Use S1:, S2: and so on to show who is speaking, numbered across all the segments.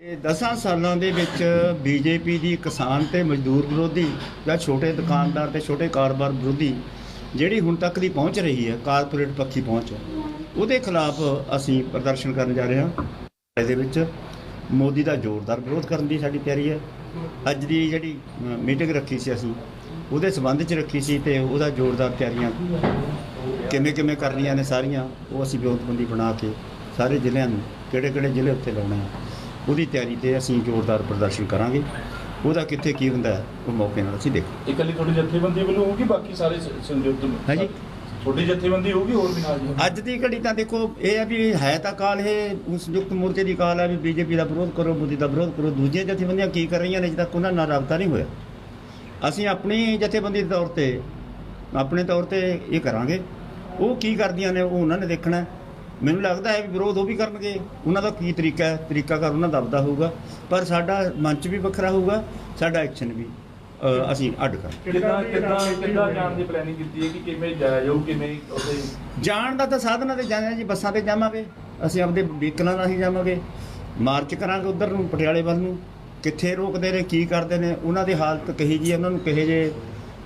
S1: ਇਹ 10 ਸਾਲਾਂ ਦੇ ਵਿੱਚ ਬੀਜੇਪੀ ਦੀ ਕਿਸਾਨ ਤੇ ਮਜ਼ਦੂਰ ਵਿਰੋਧੀ ਜਾਂ ਛੋਟੇ ਦੁਕਾਨਦਾਰ ਤੇ ਛੋਟੇ ਕਾਰੋਬਾਰ ਵਿਰੋਧੀ ਜਿਹੜੀ ਹੁਣ ਤੱਕ ਦੀ ਪਹੁੰਚ ਰਹੀ ਹੈ, ਕਾਰਪੋਰੇਟ ਪੱਖੀ ਪਹੁੰਚ, ਉਹਦੇ ਖਿਲਾਫ ਅਸੀਂ ਪ੍ਰਦਰਸ਼ਨ ਕਰਨ ਜਾ ਰਹੇ ਹਾਂ। ਇਹਦੇ ਵਿੱਚ ਮੋਦੀ ਦਾ ਜ਼ੋਰਦਾਰ ਵਿਰੋਧ ਕਰਨ ਦੀ ਸਾਡੀ ਤਿਆਰੀ ਹੈ। ਅੱਜ ਦੀ ਜਿਹੜੀ ਮੀਟਿੰਗ ਰੱਖੀ ਸੀ ਅਸੀਂ, ਉਹਦੇ ਸਬੰਧ 'ਚ ਰੱਖੀ ਸੀ ਤੇ ਉਹਦਾ ਜ਼ੋਰਦਾਰ ਤਿਆਰੀਆਂ ਕਿਵੇਂ ਕਿਵੇਂ ਕਰਨੀਆਂ ਨੇ ਸਾਰੀਆਂ, ਉਹ ਅਸੀਂ ਵਿਉਂਤਬੰਦੀ ਬਣਾ ਕੇ ਸਾਰੇ ਜ਼ਿਲ੍ਹਿਆਂ ਨੂੰ ਕਿਹੜੇ ਕਿਹੜੇ ਜ਼ਿਲ੍ਹੇ ਉੱਤੇ ਲਾਉਣੇ ਆ। ਉਹਦੀ ਤਿਆਰੀ ਤੇ ਅਸੀਂ ਜ਼ੋਰਦਾਰ ਪ੍ਰਦਰਸ਼ਨ ਕਰਾਂਗੇ। ਉਹਦਾ ਕਿੱਥੇ ਕੀ ਹੁੰਦਾ ਹੈ, ਉਹ ਮੌਕੇ ਨਾਲ ਅਸੀਂ ਦੇਖਾਂਗੇ।
S2: ਇਕੱਲੀ ਤੁਹਾਡੀ ਜਥੇਬੰਦੀ ਵੱਲੋਂ ਹੋਊਗੀ ਬਾਕੀ ਸਾਰੇ ਸੰਯੁਕਤ
S1: ਹਾਂਜੀ।
S2: ਤੁਹਾਡੀ ਜਥੇਬੰਦੀ ਹੋਊਗੀ ਹੋਰ ਵੀ ਨਾਲ ਜੀ
S1: ਅੱਜ ਦੀ ਘੜੀ ਤਾਂ ਦੇਖੋ ਇਹ ਹੈ ਵੀ ਹੈ ਤਾਂ ਕਾਲ ਇਹ ਉਸ ਸੰਯੁਕਤ ਮੋਰਚੇ ਦੀ ਕਾਲ ਹੈ ਵੀ ਬੀਜੇਪੀ ਦਾ ਵਿਰੋਧ ਕਰੋ ਮੋਦੀ ਦਾ ਵਿਰੋਧ ਕਰੋ ਦੂਜੀਆਂ ਜਥੇਬੰਦੀਆਂ ਕੀ ਕਰ ਰਹੀਆਂ ਨੇ ਤੱਕ ਉਹਨਾਂ ਨਾਲ ਰਾਬਤਾ ਨਹੀਂ ਹੋਇਆ। ਅਸੀਂ ਆਪਣੀ ਜਥੇਬੰਦੀ ਦੇ ਤੌਰ ਤੇ ਆਪਣੇ ਤੌਰ ਤੇ ਇਹ ਕਰਾਂਗੇ। ਉਹ ਕੀ ਕਰਦੀਆਂ ਨੇ ਉਹ ਉਹਨਾਂ ਨੇ ਦੇਖਣਾ। ਮੈਨੂੰ ਲੱਗਦਾ ਹੈ ਵੀ ਵਿਰੋਧ ਉਹ ਵੀ ਕਰਨਗੇ। ਉਹਨਾਂ ਦਾ ਕੀ ਤਰੀਕਾ ਹੈ? ਤਰੀਕਾ ਕਰ ਉਹਨਾਂ ਦਾ ਆਪਦਾ ਹੋਊਗਾ। ਪਰ ਸਾਡਾ ਮੰਚ ਵੀ ਵੱਖਰਾ ਹੋਊਗਾ ਸਾਡਾ ਐਕਸ਼ਨ ਵੀ। ਅ, ਅਸੀਂ ਅੱਡ ਕਰਾਂਗੇ
S2: ਕਿੱਦਾਂ ਕਿੱਦਾਂ ਕਿੱਦਾਂ ਜਾਣ ਦੀ ਪਲੈਨਿੰਗ ਕੀਤੀ ਹੈ ਕਿ ਕਿਵੇਂ ਜਾਇਆ ਜਾਊ ਕਿਵੇਂ
S1: ਜਾਣ ਦਾ ਤਾਂ ਸਾਧਨਾਂ ਤੇ ਜਾਣਾ ਜੀ ਬੱਸਾਂ ਤੇ ਜਾਵਾਂਗੇ। ਅਸੀਂ ਆਪਦੇ ਵਹੀਕਲਾਂ ਨਾਲ ਹੀ ਜਾਵਾਂਗੇ। ਮਾਰਚ ਕਰਾਂਗੇ ਉਧਰ ਨੂੰ ਪਟਿਆਲੇ ਵੱਲ ਨੂੰ। ਕਿੱਥੇ ਰੋਕਦੇ ਨੇ ਕੀ ਕਰਦੇ ਨੇ ਉਹਨਾਂ ਦੀ ਹਾਲਤ ਕਹੀ ਜੀ ਉਹਨਾਂ ਨੂੰ ਕਹੇ ਜੇ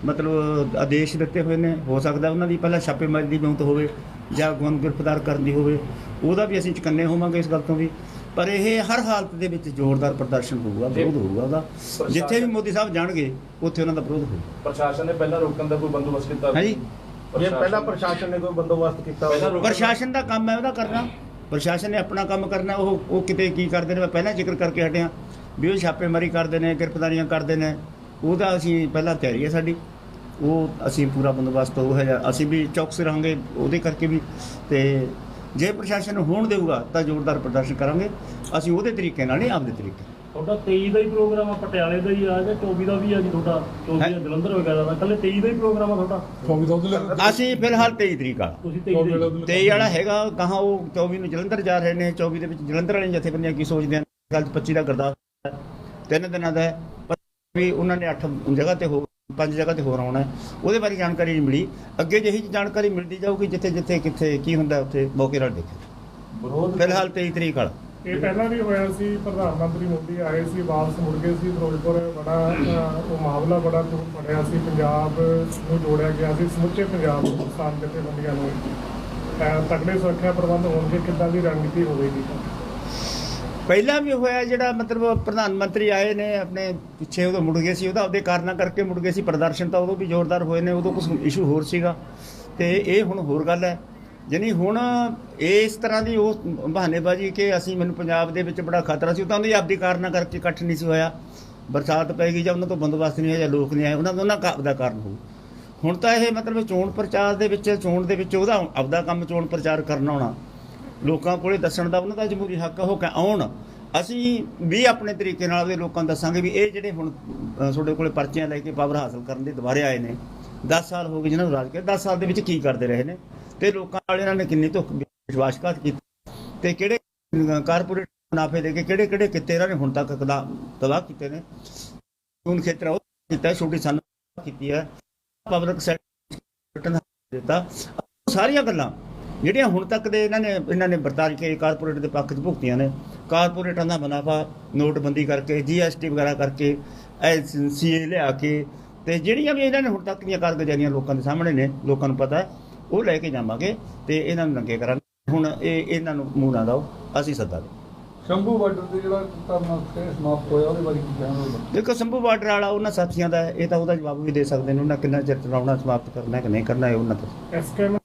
S1: ਮਤਲਬ ਆਦੇਸ਼ ਦਿੱਤੇ ਹੋਏ ਨੇ ਹੋ ਸਕਦਾ ਉਹਨਾਂ ਦੀ ਪਹਿਲਾਂ ਛਾਪੇਮਾਰੀ ਦੀ ਵਿਉਂਤ ਹੋਵੇ ਜਾਂ ਗੁੰਮ ਗ੍ਰਿਫਤਾਰ ਕਰਨ ਦੀ ਹੋਵੇ ਉਹਦਾ ਵੀ ਅਸੀਂ ਚੁਕੰਨੇ ਹੋਵਾਂਗੇ ਇਸ ਗੱਲ ਤੋਂ ਵੀ। ਪਰ ਇਹ ਹਰ ਹਾਲਤ ਦੇ ਵਿੱਚ ਜ਼ੋਰਦਾਰ ਪ੍ਰਦਰਸ਼ਨ ਹੋਊਗਾ ਵਿਰੋਧ ਹੋਊਗਾ ਉਹਦਾ। ਜਿੱਥੇ ਵੀ ਮੋਦੀ ਸਾਹਿਬ ਜਾਣਗੇ ਉੱਥੇ ਉਹਨਾਂ ਦਾ ਵਿਰੋਧ ਹੋਊਗਾ।
S2: ਪ੍ਰਸ਼ਾਸਨ ਨੇ ਪਹਿਲਾਂ ਰੋਕਣ ਦਾ ਕੋਈ ਬੰਦੋਬਸਤ ਕੀਤਾ
S1: ਹਾਂਜੀ।
S3: ਜੇ ਪਹਿਲਾਂ ਪ੍ਰਸ਼ਾਸਨ ਨੇ ਕੋਈ ਬੰਦੋਬਸਤ ਕੀਤਾ ਹੋਵੇ।
S1: ਪ੍ਰਸ਼ਾਸਨ ਦਾ ਕੰਮ ਹੈ ਉਹਦਾ ਕਰਨਾ। ਪ੍ਰਸ਼ਾਸਨ ਨੇ ਆਪਣਾ ਕੰਮ ਕਰਨਾ ਉਹ ਉਹ ਕਿਤੇ ਕੀ ਕਰਦੇ ਨੇ ਮੈਂ ਪਹਿਲਾਂ ਜ਼ਿਕਰ ਕਰਕੇ ਹਟਿਆ। ਵੀ ਉਹ ਛਾਪੇਮਾਰੀ ਕਰਦੇ ਨੇ ਗ੍ਰਿਫਤਾਰੀਆਂ ਕਰਦੇ ਨੇ ਉਹਦਾ ਅਸੀਂ ਪਹਿਲਾਂ ਤਿਆਰੀ ਹੈ ਸਾਡੀ। ਉਹ ਅਸੀਂ ਪੂਰਾ ਬੰਦੋਬਸਤ ਉਹ ਹੈ ਅਸੀਂ ਵੀ ਚੌਕਸ ਰਹਾਂਗੇ ਉਹਦੇ ਕਰਕੇ ਵੀ। ਤੇ ਜੇ ਪ੍ਰਸ਼ਾਸਨ ਹੋਣ ਦੇਊਗਾ ਤਾਂ ਜ਼ੋਰਦਾਰ ਪ੍ਰਦਰਸ਼ਨ ਕਰਾਂਗੇ। ਅਸੀਂ ਉਹਦੇ ਤਰੀਕੇ ਨਾਲ ਨਹੀਂ ਆਪਦੇ ਤਰੀਕੇ
S4: ਤੁਹਾਡਾ 23 ਦਾ ਹੀ ਪ੍ਰੋਗਰਾਮ ਆ ਪਟਿਆਲੇ ਦਾ ਹੀ ਆ ਜਾਂ 24 ਦਾ ਵੀ ਆ ਜੀ ਤੁਹਾਡਾ? 24
S1: ਹੈਂ?
S4: ਜਲੰਧਰ ਵਗੈਰਾ ਦਾ। ਕੱਲੇ 23 ਦਾ ਹੀ ਪ੍ਰੋਗਰਾਮ ਆ ਤੁਹਾਡਾ?
S1: ਅਸੀਂ ਫਿਲਹਾਲ 23 ਤਰੀਕ ਵਾਲਾ।
S4: ਤੁਸੀਂ 23 ਦੇ ਹੀ।
S1: 23 ਵਾਲਾ ਹੈਗਾ ਕਹਾਂ ਉਹ 24 ਨੂੰ ਜਲੰਧਰ ਜਾ ਰਹੇ ਨੇ। 24 ਦੇ ਵਿੱਚ ਜਲੰਧਰ ਵਾਲੀਆਂ ਜਥੇਬੰਦੀਆਂ ਕੀ ਸੋਚਦੇ ਹਨ ਕੱਲ 25 ਦਾ ਗੁਰਦਾਸਪੁਰ ਹੈ। ਤਿੰਨ ਦਿਨਾਂ ਦਾ ਹੈ। ਪਰ ਵੀ ਉਹਨਾਂ ਨੇ 8 ਜਗ੍ਹਾ ਤੇ ਹੋ ਪੰਜ ਜਗ੍ਹਾ ਤੇ ਹੋਰ ਆਉਣਾ ਉਹਦੇ ਬਾਰੇ ਜਾਣਕਾਰੀ ਨਹੀਂ ਮਿਲੀ। ਅੱਗੇ ਜਿਹੀ ਜਾਣਕਾਰੀ ਮਿਲਦੀ ਜਾਊਗੀ ਜਿੱਥੇ ਜਿੱਥੇ ਕਿੱਥੇ ਕੀ ਹੁੰਦਾ ਉੱਥੇ ਮੌਕੇ ਨਾਲ ਦੇਖੇ
S2: ਵਿਰੋਧ
S1: ਫਿਲਹਾਲ 23 ਤਰੀਕ ਵਾਲਾ।
S5: ਇਹ ਪਹਿਲਾਂ ਵੀ ਹੋਇਆ ਸੀ ਪ੍ਰਧਾਨ ਮੰਤਰੀ ਮੋਦੀ ਆਏ ਸੀ ਵਾਪਸ ਮੁੜ ਗਏ ਸੀ। ਫਿਰੋਜ਼ਪੁਰ ਬੜਾ ਉਹ ਮਾਮਲਾ ਬੜਾ ਦੂਰ ਪੜਿਆ ਸੀ। ਪੰਜਾਬ ਨੂੰ ਜੋੜਿਆ ਗਿਆ ਸੀ ਸਮੁੱਚੇ ਪੰਜਾਬ ਨੂੰ ਕਿਸਾਨ ਜਥੇਬੰਦੀਆਂ ਨੂੰ? ਤਕੜੇ ਸੁਰੱਖਿਆ ਪ੍ਰਬੰਧ ਹੋਣਗੇ ਕਿੱਦਾਂ ਦੀ ਰਣਨੀਤੀ ਹੋਵੇਗੀ?
S1: ਪਹਿਲਾਂ ਵੀ ਹੋਇਆ ਜਿਹੜਾ ਮਤਲਬ ਪ੍ਰਧਾਨ ਮੰਤਰੀ ਆਏ ਨੇ, ਆਪਣੇ ਪਿੱਛੇ ਉਦੋਂ ਮੁੜ ਗਏ ਸੀ, ਉਹਦਾ ਆਪਦੇ ਕਾਰਨਾਂ ਕਰਕੇ ਮੁੜ ਗਏ ਸੀ, ਪ੍ਰਦਰਸ਼ਨ ਤਾਂ ਉਦੋਂ ਵੀ ਜ਼ੋਰਦਾਰ ਹੋਏ ਨੇ, ਉਦੋਂ ਕੁਝ ਇਸ਼ੂ ਹੋਰ ਸੀਗਾ। ਤੇ ਇਹ ਹੁਣ ਹੋਰ ਗੱਲ ਹੈ। ਜਾਣੀ ਹੁਣ ਇਸ ਤਰ੍ਹਾਂ ਦੀ ਉਹ ਬਹਾਨੇਬਾਜ਼ੀ ਕਿ ਅਸੀਂ ਮੈਨੂੰ ਪੰਜਾਬ ਦੇ ਵਿੱਚ ਬੜਾ ਖਤਰਾ ਸੀ, ਉਹ ਤਾਂ ਉਹਦੀ ਆਪਦੀ ਕਾਰਨਾਂ ਕਰਕੇ ਇਕੱਠ ਨਹੀਂ ਸੀ ਹੋਇਆ। ਬਰਸਾਤ ਪੈ ਗਈ ਜਾਂ ਉਹਨਾਂ ਤੋਂ ਬੰਦੋਬਸਤ ਨਹੀਂ ਹੋਇਆ ਜਾਂ ਲੋਕ ਨਹੀਂ ਆਏ, ਉਹਨਾਂ ਦਾ ਉਹਨਾਂ ਕਾ- ਦਾ ਕਾਰਨ ਹੋਊ। ਹੁਣ ਤਾਂ ਇਹ ਮਤਲਬ ਚੋਣ ਪ੍ਰਚਾਰ ਦੇ ਵਿੱਚ, ਚੋਣ ਦੇ ਵਿੱਚ ਉਹਦਾ ਆਪਦਾ ਕੰਮ ਚੋਣ ਪ੍ਰਚਾਰ ਕਰਨਾ ਹੋਣਾ। ਲੋਕਾਂ ਕੋਲੇ ਦੱਸਣ ਦਾ ਉਹਨਾਂ ਦਾ ਜਮਹੂਰੀ ਹੱਕ ਹੋ ਕੇ ਆਉਣ। ਅਸੀਂ ਵੀ ਆਪਣੇ ਤਰੀਕੇ ਨਾਲ ਉਹਦੇ ਲੋਕਾਂ ਨੂੰ ਦੱਸਾਂਗੇ ਵੀ ਇਹ ਜਿਹੜੇ ਹੁਣ ਤੁਹਾਡੇ ਕੋਲੇ ਪਰਚੀਆਂ ਲੈ ਕੇ ਪਾਵਰ ਹਾਸਲ ਕਰਨ ਦੇ ਦੁਬਾਰੇ ਆਏ ਨੇ 10 ਸਾਲ ਹੋ ਗਏ ਜਿਹਨਾਂ ਨੂੰ ਰਾਜ ਕੇ 10 ਸਾਲ ਦੇ ਵਿੱਚ ਕੀ ਕਰਦੇ ਰਹੇ ਨੇ? ਤੇ ਲੋਕਾਂ ਵਾਲੇ ਇਹਨਾਂ ਨੇ ਕਿੰਨੀ ਧੁੱਖ ਵਿਸ਼ਵਾਸਘਾਤ ਕੀਤੀ? ਤੇ ਕਿਹੜੇ ਕਾਰਪੋਰੇਟ ਮੁਨਾਫੇ ਦੇ ਕੇ ਕਿਹੜੇ ਕਿਹੜੇ ਕਿੱਤੇ ਇਹਨਾਂ ਨੇ ਹੁਣ ਤੱਕ ਤਬਾਹ ਕੀਤੇ ਨੇ? ਹੁਣ ਖੇਤਰ ਉਹ ਕੀਤਾ ਛੋਟੀ ਸਾਨੂੰ ਕੀਤੀ ਹੈ। ਪਬਲਿਕ ਸੈਕਟਰ ਦਿੱਤਾ। ਸਾਰੀਆਂ ਗੱਲਾਂ ਜਿਹੜੀਆਂ ਹੁਣ ਤੱਕ ਦੇ ਇਹਨਾਂ ਨੇ ਇਹਨਾਂ ਨੇ ਵਰਤਾਜ ਕੇ ਕਾਰਪੋਰੇਟ ਦੇ ਪੱਖ 'ਚ ਭੁਗਤੀਆਂ ਨੇ। ਕਾਰਪੋਰੇਟਾਂ ਦਾ ਮੁਨਾਫਾ ਨੋਟਬੰਦੀ ਕਰਕੇ ਜੀਐਸਟੀ ਵਗੈਰਾ ਕਰਕੇ ਸੀਏ ਲਿਆ ਕੇ ਤੇ ਜਿਹੜੀਆਂ ਵੀ ਇਹਨਾਂ ਨੇ ਹੁਣ ਤੱਕ ਦੀਆਂ ਕਾਰਗੁਜ਼ਾਰੀਆਂ ਲੋਕਾਂ ਦੇ ਸਾਹਮਣੇ ਨੇ ਲੋਕਾਂ ਨੂੰ ਪਤਾ ਉਹ ਲੈ ਕੇ ਜਾਵਾਂਗੇ ਤੇ ਇਹਨਾਂ ਨੂੰ ਨੰਗੇ ਕਰਾਂਗੇ। ਹੁਣ ਇਹ ਇਹਨਾਂ ਨੂੰ ਮੂੰਹ ਨਾ ਦਿਓ ਅਸੀਂ ਸੱਦਾ ਦੇ।
S6: ਸ਼ੰਭੂ ਬਾਰਡਰ ਤੇ ਜਿਹੜਾ ਧਰਨਾ ਸਮਾਪਤ ਹੋਇਆ ਉਹਦੇ ਬਾਰੇ ਕੀ ਕਹਿਣਾ
S1: ਦੇਖੋ ਸੰਭੂ ਬਾਰਡਰ ਵਾਲਾ ਉਹਨਾਂ ਸਾਥੀਆਂ ਦਾ ਇਹ ਤਾਂ ਉਹਦਾ ਜਵਾਬ ਵੀ ਦੇ ਸਕਦੇ ਨੇ ਉਹਨਾਂ ਕਿੰਨਾ ਚਿਰ ਚਲਾਉਣਾ ਸਮਾਪਤ ਕਰਨਾ ਕਿ ਨਹੀਂ ਕਰਨਾ ਇਹ ਉਹਨਾਂ ਤੋਂ।